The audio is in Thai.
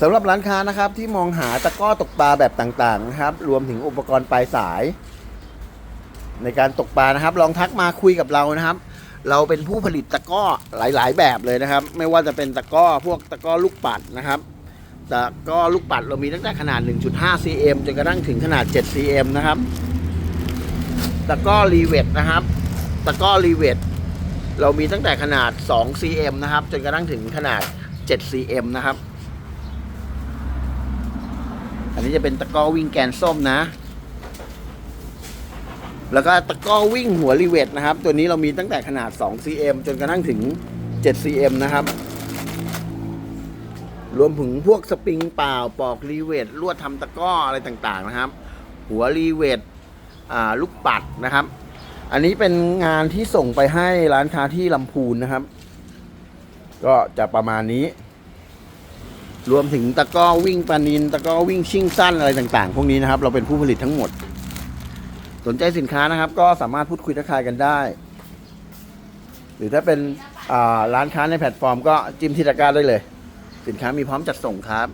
สำหรับร้านค้านะครับที่มองหาตะก้อตกปลาแบบต่างๆนะครับ รวมถึงอุปกรณ์ปลายสาย ในการตกปลานะครับ ลองทักมาคุยกับเรานะครับ เราเป็นผู้ผลิตตะก้อหลาย ๆ แบบเลยนะครับ ไม่ว่าจะเป็นตะก้อพวกตะก้อลูกปัดนะครับตะก้อลูกปัดเรามีตั้งแต่ขนาด 1.5 cm จนกระทั่งถึงขนาด 7 cm นะครับตะก้อรีเวทนะครับตะก้อรีเวทเรามีตั้งแต่ขนาด 2 cm นะครับ จนกระทั่งถึงขนาด 7 cm นะครับ อันนี้จะเป็นตะก้อวิ่งแกนส้มนะ แล้วก็ตะก้อวิ่งหัวรีเวทนะครับ ตัวนี้เรามีตั้งแต่ขนาด 2 cm จนกระทั่งถึง 7 cm นะครับ รวมถึงพวกสปริงเปล่าปอกรีเวทลวดทำตะก้ออะไรต่างๆนะครับ หัวรีเวทลูกปัดนะครับ อันนี้เป็นงานที่ส่งไปให้ร้านค้าที่ลำพูนนะครับ ก็จะประมาณนี้ รวมถึงตะก้อวิ่งปานินตะก้อวิ่งชิ่งสั้นอะไรต่างๆ พวกนี้นะครับ เราเป็นผู้ผลิตทั้งหมด สนใจสินค้านะครับ ก็สามารถพูดคุยทักทายกันได้ หรือถ้าเป็นร้านค้าในแพลตฟอร์ม ก็จิ้มที่ตะกร้าได้เลย สินค้ามีพร้อมจัดส่งครับ